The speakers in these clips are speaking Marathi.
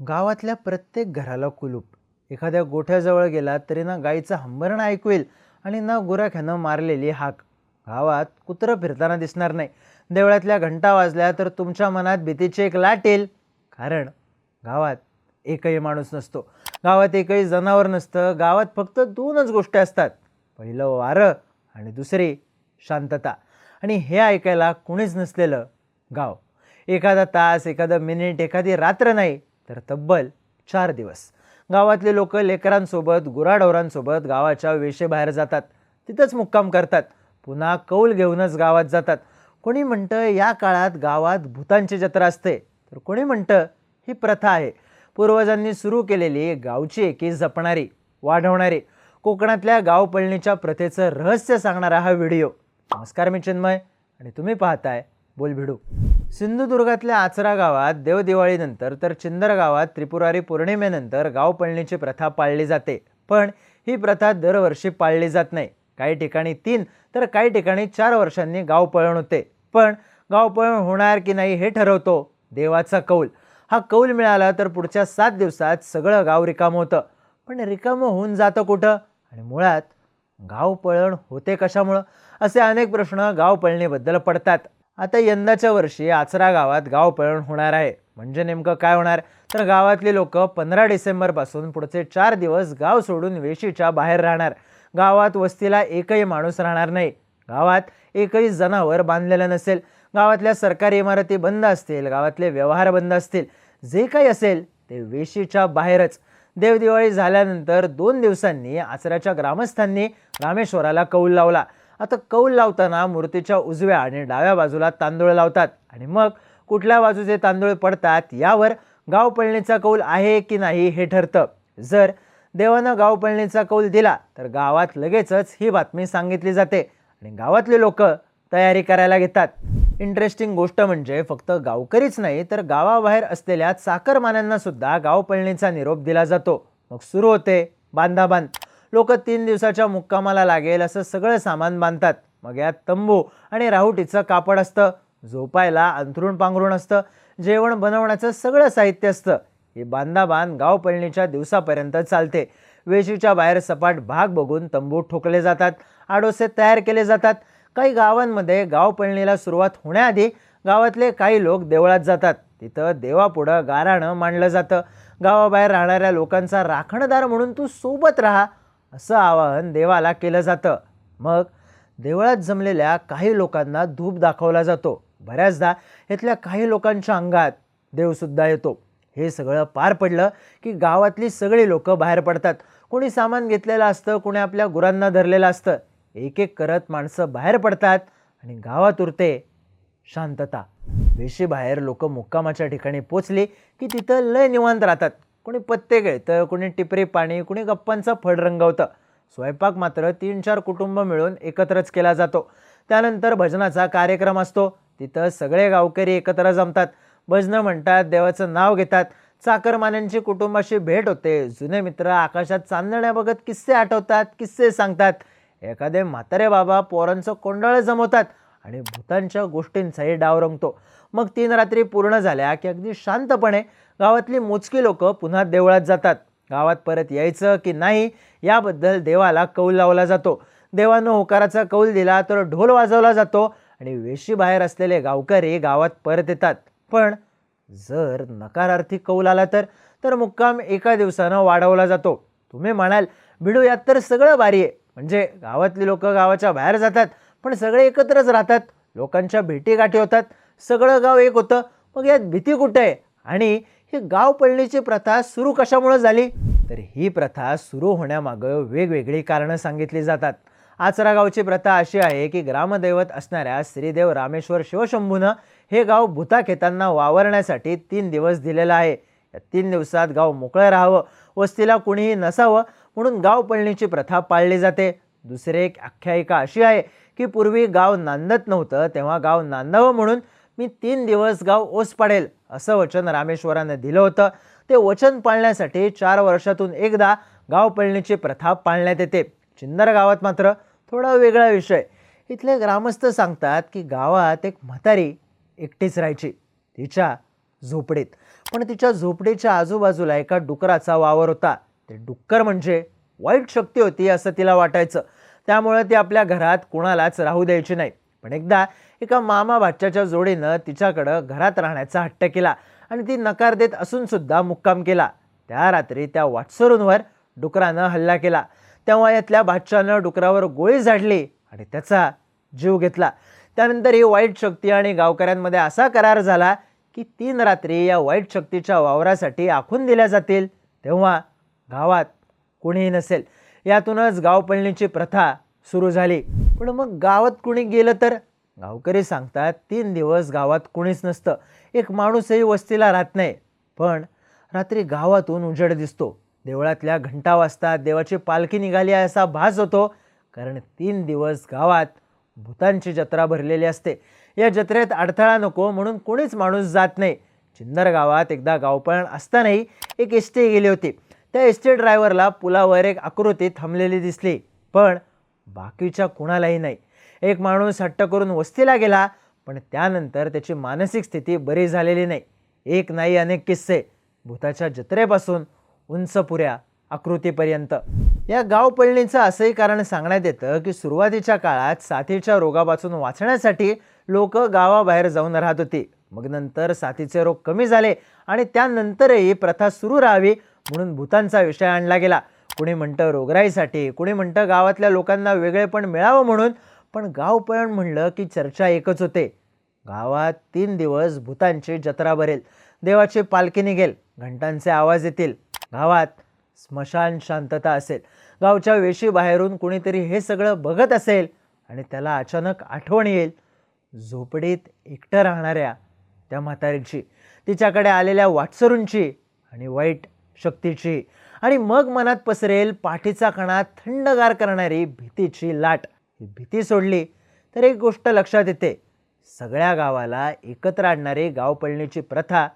गावातल्या प्रत्येक घराला कुलूप. एखाद्या गोठ्याजवळ गेला तरी ना गाईचं हंबरणं ऐकवेल आणि ना गुराख्यानं मारलेली हाक. गावात कुत्रं फिरताना दिसणार नाही. देवळातल्या घंटा वाजल्या तर तुमच्या मनात भीतीची एक लाट येईल. कारण गावात एकही माणूस नसतो. गावात एकही जनावर नसतं. गावात फक्त दोनच गोष्टी असतात. पहिलं वारं आणि दुसरी शांतता. आणि हे ऐकायला कुणीच नसलेलं गाव. एखादा तास एखादं मिनिट एखादी रात्र नाही. तर तब्बल चार दिवस. गावातले लोक लेकरांसोबत गुराढोरांसोबत गावाच्या वेशेबाहेर जातात. तिथंच मुक्काम करतात. पुन्हा कौल घेऊनच गावात जातात. कोणी म्हणतं या काळात गावात भूतांची जत्रा असते. तर कोणी म्हणतं ही प्रथा आहे. पूर्वजांनी सुरू केलेली गावची एकी जपणारी वाढवणारी कोकणातल्या गावपळणीच्या प्रथेचं रहस्य सांगणारा हा व्हिडिओ. नमस्कार मी चिन्मय आणि तुम्ही पाहताय बोलभिडू. सिंधुदुर्गातल्या आचरा गावात देवदिवाळीनंतर तर चिंदर गावात त्रिपुरारी पौर्णिमेनंतर गावपळणीची प्रथा पाळली जाते. पण ही प्रथा दरवर्षी पाळली जात नाही. काही ठिकाणी तीन तर काही ठिकाणी चार वर्षांनी गावपळण होते. पण गावपळण होणार की नाही हे ठरवतो देवाचा कौल. हा कौल मिळाला तर पुढच्या सात दिवसात सगळं गाव रिकामं होतं. पण रिकामं होऊन जातं कुठं? आणि मुळात गाव पळण होते कशामुळं? असे अनेक प्रश्न गाव पळणीबद्दल पडतात. आता यंदाच्या वर्षी आचरा गावात गाव पळण होणार आहे. म्हणजे नेमकं काय होणार? तर गावातली लोक पंधरा डिसेंबरपासून पुढचे चार दिवस गाव सोडून वेशीच्या बाहेर राहणार. गावात वस्तीला एकही माणूस राहणार नाही. गावात एकही जनावर बांधलेलं नसेल. गावातल्या सरकारी इमारती बंद असतील गावातले व्यवहार बंद असतील. जे काही असेल ते वेशीच्या बाहेरच. देवदिवाळी झाल्यानंतर दोन दिवसांनी आचऱ्याच्या ग्रामस्थांनी रामेश्वराला कौल लावला. आता कौल लावताना मूर्तीच्या उजव्या आणि डाव्या बाजूला तांदूळ लावतात. आणि मग कुठल्या बाजूचे तांदूळ पडतात यावर गाव पळणीचा कौल आहे की नाही हे ठरतं. जर देवानं गाव पळणीचा कौल दिला तर गावात लगेचच ही बातमी सांगितली जाते आणि गावातले लोक तयारी करायला घेतात. इंटरेस्टिंग गोष्ट म्हणजे फक्त गावकरीच नाही तर गावाबाहेर असलेल्या चाकरमान्यांना सुद्धा गाव पळणीचा निरोप दिला जातो. मग सुरू होते बांधाबांध. लोक तीन दिवसाच्या मुक्कामाला लागेल असं सगळं सामान बांधतात. मग यात तंबू आणि राहुटीचं कापड असतं. झोपायला अंथरूण पांघरूण असतं. जेवण बनवण्याचं सगळं साहित्य असतं. ही बांधाबांध गाव पळणीच्या दिवसापर्यंत चालते. वेशीच्या बाहेर सपाट भाग बघून तंबू ठोकले जातात. आडोसे तयार केले जातात. काही गावांमध्ये गाव पळणीला सुरुवात होण्याआधी गावातले काही लोक देवळात जातात. तिथं देवापुढं गाराणं मांडलं जातं. गावाबाहेर राहणाऱ्या लोकांचा राखणदार म्हणून तू सोबत राहा. असं आवाहन देवाला केलं जातं. मग देवळात जमलेल्या काही लोकांना धूप दाखवला जातो. बऱ्याचदा इथल्या काही लोकांच्या अंगात देवसुद्धा येतो. हे सगळं पार पडलं की गावातली सगळी लोकं बाहेर पडतात. कोणी सामान घेतलेलं असतं कोणी आपल्या गुरांना धरलेलं असतं. एक एक करत माणसं बाहेर पडतात आणि गावात उरते शांतता. वेशीबाहेर लोक मुक्कामाच्या ठिकाणी पोचली की तिथं लय निवांत राहतात. कोणी पत्ते खेळतं कोणी टिपरी पाणी कोणी गप्पांचा फड रंगवतं. स्वयंपाक मात्र तीन चार कुटुंब मिळून एकत्रच केला जातो. त्यानंतर भजनाचा कार्यक्रम असतो. तिथं सगळे गावकरी एकत्र जमतात. भजनं म्हणतात देवाचं नाव घेतात. चाकरमान्यांची कुटुंबाशी भेट होते. जुने मित्र आकाशात चांदण्या बघत किस्से आठवतात किस्से सांगतात. एखादे म्हातारे बाबा पोरांचं कोंडाळं जमवतात. आणि भूतांच्या गोष्टींचाही डाव रंगतो. मग तीन रात्री पूर्ण झाल्या की अगदी शांतपणे गावातली मोजकी लोक पुन्हा देवळात जातात. गावात परत यायचं की नाही याबद्दल देवाला कौल लावला जातो. देवानं होकाराचा कौल दिला तर ढोल वाजवला जातो आणि वेशी बाहेर असलेले गावकरी गावात परत येतात. पण जर नकारार्थी कौल आला तर तर मुक्काम एका दिवसानं वाढवला जातो. तुम्ही म्हणाल भिडू यात तर सगळं भारी आहे. म्हणजे गावातली लोक गावाच्या बाहेर जातात. पण सगळे एकत्रच राहतात. लोकांच्या भेटीगाठी होतात. सगळं गाव एक होतं. मग यात भीती कुठे? आहे आणि ही गाव पळणीची प्रथा सुरू कशामुळे झाली? तर ही प्रथा सुरू होण्यामागं वेगवेगळी कारणं सांगितली जातात. आचरा गावची प्रथा अशी आहे की ग्रामदैवत असणाऱ्या श्रीदेव रामेश्वर शिवशंभूनं हे गाव भूताखेतांना वावरण्यासाठी तीन दिवस दिलेलं आहे. या तीन दिवसात गाव मोकळं राहावं. वस्तीला कुणीही नसावं म्हणून गाव पळणीची प्रथा पाळली जाते. दुसरी एक आख्यायिका अशी आहे की पूर्वी गाव नांदत नव्हतं तेव्हा गाव नांदावं म्हणून मी तीन दिवस गाव ओस पाडेल असं वचन रामेश्वरानं दिलं होतं. ते वचन पाळण्यासाठी चार वर्षातून एकदा गाव पळणीची प्रथा पाळण्यात येते. चिंदर गावात मात्र थोडा वेगळा विषय. इथले ग्रामस्थ सांगतात की गावात एक म्हातारी एकटीच राहायची तिच्या झोपडीत. पण तिच्या झोपडीच्या आजूबाजूला एका डुकराचा वावर होता. ते डुक्कर म्हणजे वाईट शक्ती होती असं तिला वाटायचं. त्यामुळं ती आपल्या घरात कुणालाच राहू द्यायची नाही. पण एकदा एका मामा भाच्याच्या जोडीनं तिच्याकडं घरात राहण्याचा हट्ट केला आणि ती नकार देत असून सुद्धा मुक्काम केला. त्या रात्री त्या वाटसरूंवर डुकरानं हल्ला केला. तेव्हा यातल्या बादशानं डुकरावर गोळी झाडली आणि त्याचा जीव घेतला. त्यानंतर ही वाईट शक्ती आणि गावकऱ्यांमध्ये असा करार झाला की तीन रात्री या वाईट शक्तीच्या वावरासाठी आखून दिल्या जातील. तेव्हा गावात कुणीही नसेल. यातूनच गावपळणीची प्रथा सुरू झाली. पण मग गावात कुणी गेलं तर? गावकरी सांगतात तीन दिवस गावात कुणीच नसतं. एक माणूसही वस्तीला राहत नाही. पण रात्री गावातून उजेड दिसतो. देवळातल्या घंटा वाजतात देवाची पालखी निघाली आहे असा भास होतो. कारण तीन दिवस गावात भूतांची जत्रा भरलेली असते. या जत्रेत अडथळा नको म्हणून कोणीच माणूस जात नाही. चिंदर गावात एकदा गावपळण असतानाही एक एस टी गेली होती. त्या एस टी ड्रायव्हरला पुलावर एक आकृती थांबलेली दिसली पण बाकीच्या कुणालाही नाही. एक माणूस हट्ट करून वस्तीला गेला पण त्यानंतर त्याची मानसिक स्थिती बरी झालेली नाही. एक नाही अनेक किस्से. भूताच्या जत्रेपासून उंचपुऱ्या आकृतीपर्यंत. या गावपळणीचं असंही कारण सांगण्यात येतं की सुरुवातीच्या काळात साथीच्या रोगापासून वाचण्यासाठी लोक गावाबाहेर जाऊन राहत होती. मग नंतर साथीचे रोग कमी झाले आणि त्यानंतरही प्रथा सुरू राहावी म्हणून भूतांचा विषय आणला गेला. कुणी म्हणतं रोगराईसाठी कुणी म्हणतं गावातल्या लोकांना वेगळेपण मिळावं म्हणून पण गावपळण म्हणलं की चर्चा एकच होते. गावात तीन दिवस भूतांची जत्रा भरेल. देवाची पालखी निघेल. घंटांचे आवाज येतील. गावात स्मशान शांतता असेल. गावच्या वेशी बाहेरून कुणीतरी हे सगळं बघत असेल आणि त्याला अचानक आठवण येईल. झोपडीत एकटं राहणाऱ्या त्या म्हातारीची तिच्याकडे आलेल्या वाटसरूंची आणि वाईट शक्तीची. आणि मग मनात पसरेल पाठीचा कणा थंडगार करणारी भीतीची लाट. ही भीती सोडली तर एक गोष्ट लक्षात येते. सगळ्या गावाला एकत्र आणणारी गावपळणीची प्रथा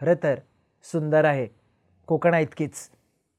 खरं तर सुंदर आहे. कोकणा इतकीच.